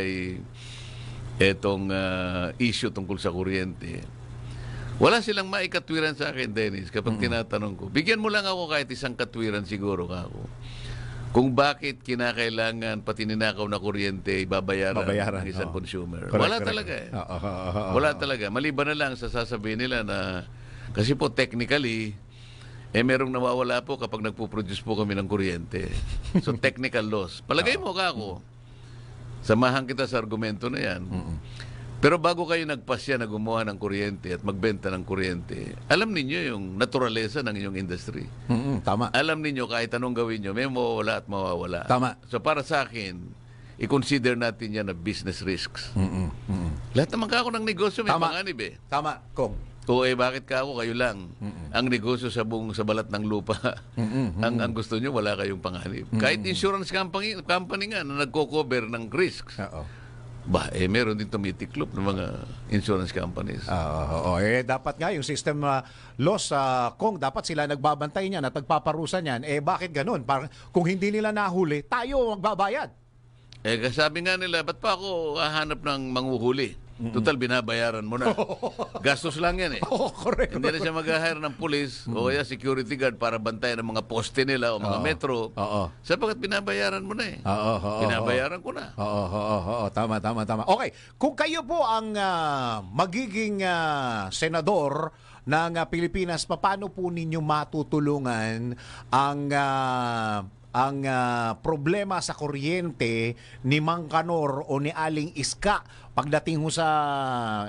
ay etong ah, issue tungkol sa kuryente. Wala silang maikatwiran sa akin, Dennis, kapag tinatanong ko. Bigyan mo lang ako kahit isang katwiran siguro ka ako. Kung bakit kinakailangan pati ninakaw na kuryente babayaran, Babayaran, ng isang oo. consumer. Correct, Wala correct. talaga eh. Oo, oo, oo, oo. Wala talaga. Maliban na lang sa sasabihin nila na kasi po technically eh merong nawawala po kapag nagpo-produce po kami ng kuryente. So technical loss. Palagay mo ka ako. Samahan kita sa argumento na 'yan. Pero bago kayo nagpasya na gumawa ng kuryente at magbenta ng kuryente, alam ninyo yung naturalesa ng inyong industry. Mm-mm, tama. Alam ninyo kahit anong gawin nyo, may mawawala at mawawala. Tama. So para sa akin, i-consider natin yan na business risks. Mm-mm, mm-mm. Lahat naman ka ako ng negosyo, may Tama. panganib eh. Tama, Kong. O eh, bakit ka ako, kayo lang. Ang negosyo sa buong sa balat ng lupa. ang, ang gusto nyo, wala kayong panganib. Kahit insurance company, company nga na nagko-cover ng risks. Oo. Ba, eh, meron din tumitiklop ng mga insurance companies. Ah, Oo, eh dapat nga yung system uh, loss uh, kung dapat sila nagbabantay niyan at nagpaparusa niyan, eh bakit ganun? Parang kung hindi nila nahuli, tayo magbabayad. Eh, sabi nga nila, ba't pa ako hahanap ng manghuhuli? Total, binabayaran mo na. Gastos lang yan eh. Oo, correct. Hindi na siya mag-hire ng pulis o kaya security guard para bantayan ang mga poste nila o mga Oo. metro. Oo. Sapagkat binabayaran mo na eh. Oo, oo. Binabayaran ko na. Oo, oo, oo, oo. Tama, tama, tama. Okay, kung kayo po ang ah, magiging ah, senador ng ah, Pilipinas, paano po ninyo matutulungan ang ah, ang ah, problema sa kuryente ni Mang Kanor o ni Aling Iska pagdating ho sa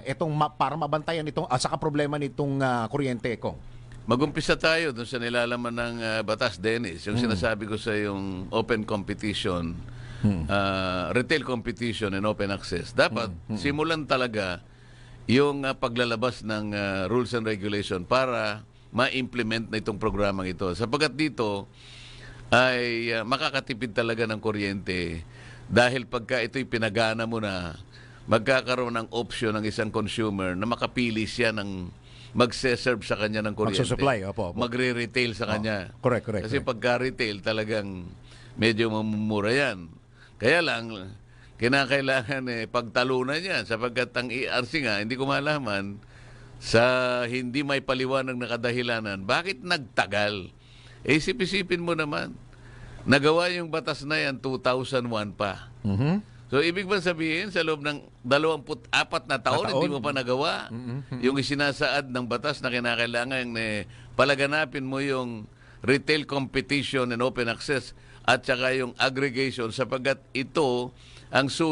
itong ma- para mabantayan itong at saka problema nitong ah, kuryente ko. Mag-umpisa tayo dun sa nilalaman ng ah, batas, Dennis. Yung sinasabi ko sa yung open competition, ah, retail competition and open access. Dapat simulan talaga yung ah, paglalabas ng ah, rules and regulation para ma-implement na itong programang ito. Sapagkat dito ay ah, makakatipid talaga ng kuryente dahil pagka ito'y pinagana mo na, magkakaroon ng option ng isang consumer na makapili siya ng magse-serve sa kanya ng kuryente. Magsusupply, opo, opo. Magre-retail sa kanya. correct, correct, Kasi correct. pagka-retail talagang medyo mamumura yan. Kaya lang, kinakailangan eh, pagtalunan yan sapagkat ang ERC nga, hindi ko malaman sa hindi may paliwanag na kadahilanan, bakit nagtagal? Eh, isip-isipin mo naman, nagawa yung batas na yan 2001 pa. Mhm. So, ibig ba sabihin, sa loob ng 24 na taon, Na hindi mo pa nagawa yung isinasaad ng batas na kinakailangan eh, palaganapin mo yung retail competition and open access at saka yung aggregation sapagkat ito ang sus